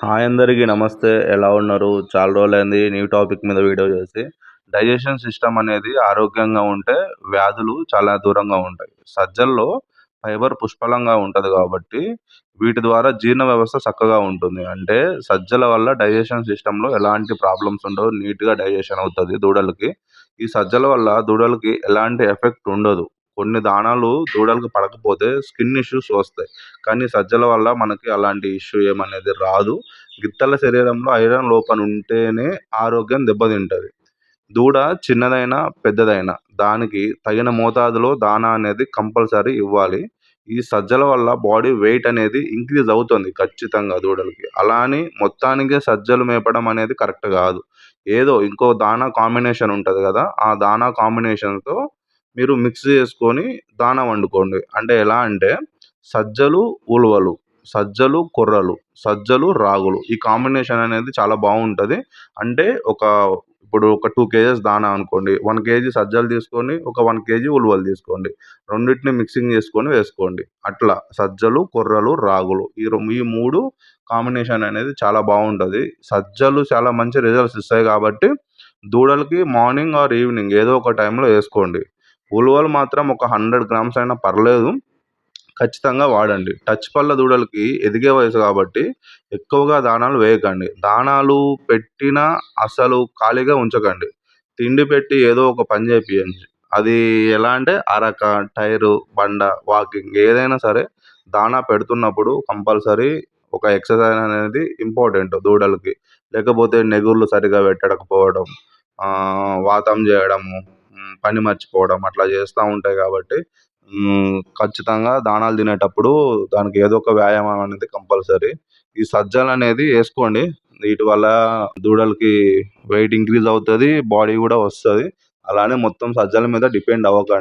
Hi అందరికీ నమస్తే. ఎలా ఉన్నారు? చాలా రోజులైంది న్యూ టాపిక్ మీద వీడియో చేసి. డైజెషన్ సిస్టమ్ అనేది ఆరోగ్యంగా ఉంటే వ్యాధులు చాలా దూరంగా ఉంటాయి. సజ్జల్లో ఫైబర్ పుష్కలంగా ఉంటుంది కాబట్టి వీటి ద్వారా జీర్ణ వ్యవస్థ చక్కగా ఉంటుంది. అంటే సజ్జల వల్ల డైజెషన్ సిస్టంలో ఎలాంటి ప్రాబ్లమ్స్ ఉండవు. నీట్గా డైజెషన్ అవుతుంది దూడలకి. ఈ సజ్జల వల్ల దూడలకి ఎలాంటి ఎఫెక్ట్ ఉండదు. కొన్ని దానాలు దూడలకు పడకపోతే స్కిన్ ఇష్యూస్ వస్తాయి. కానీ సజ్జల వల్ల మనకి అలాంటి ఇష్యూ ఏమనేది రాదు. గిత్తల శరీరంలో ఐరన్ లోపం ఉంటేనే ఆరోగ్యం దెబ్బతింటుంది. దూడ చిన్నదైనా పెద్దదైనా దానికి తగిన మోతాదులో దానా అనేది కంపల్సరీ ఇవ్వాలి. ఈ సజ్జల వల్ల బాడీ వెయిట్ అనేది ఇంక్రీజ్ అవుతుంది ఖచ్చితంగా దూడలకి. అలా అని మొత్తానికి సజ్జలు మేపడం అనేది కరెక్ట్ కాదు. ఏదో ఇంకో దానా కాంబినేషన్ ఉంటుంది కదా ఆ దానా కాంబినేషన్తో మీరు మిక్స్ చేసుకొని దానా వండుకోండి. అంటే ఎలా అంటే సజ్జలు ఉలవలు సజ్జలు కొర్రలు సజ్జలు రాగులు ఈ కాంబినేషన్ అనేది చాలా బాగుంటుంది. అంటే ఒక ఇప్పుడు ఒక టూ కేజెస్ దానా అనుకోండి. వన్ కేజీ సజ్జలు తీసుకొని ఒక వన్ కేజీ ఉలవలు తీసుకోండి. రెండింటిని మిక్సింగ్ చేసుకొని వేసుకోండి. అట్లా సజ్జలు కొర్రలు రాగులు ఈ ఈ మూడు కాంబినేషన్ అనేది చాలా బాగుంటుంది. సజ్జలు చాలా మంచి రిజల్ట్స్ ఇస్తాయి కాబట్టి దూడలకి మార్నింగ్ ఆర్ ఈవినింగ్ ఏదో ఒక టైంలో వేసుకోండి. ఉలవలు మాత్రం ఒక హండ్రెడ్ గ్రామ్స్ అయినా పర్లేదు. ఖచ్చితంగా వాడండి. టచ్ పళ్ళ దూడలకి ఎదిగే వయసు కాబట్టి ఎక్కువగా దానాలు వేయకండి. దాణాలు పెట్టినా అసలు ఖాళీగా ఉంచకండి. తిండి పెట్టి ఏదో ఒక పని చేపియండి. అది ఎలా అంటే అరక టైరు బండ వాకింగ్ ఏదైనా సరే దాణా పెడుతున్నప్పుడు కంపల్సరీ ఒక ఎక్సర్సైజ్ అనేది ఇంపార్టెంట్ దూడలకి. లేకపోతే నెగుళ్ళు సరిగా పెట్టకపోవడం వాతం చేయడము పని మర్చిపోవడం అట్లా చేస్తూ ఉంటాయి కాబట్టి ఖచ్చితంగా దానాలు తినేటప్పుడు దానికి ఏదో ఒక వ్యాయామం అనేది కంపల్సరీ. ఈ సజ్జలు అనేది వేసుకోండి. వీటి వల్ల దూడలకి వెయిట్ ఇంక్రీజ్ అవుతుంది బాడీ కూడా వస్తుంది. అలానే మొత్తం సజ్జల మీద డిపెండ్ అవ్వకండి.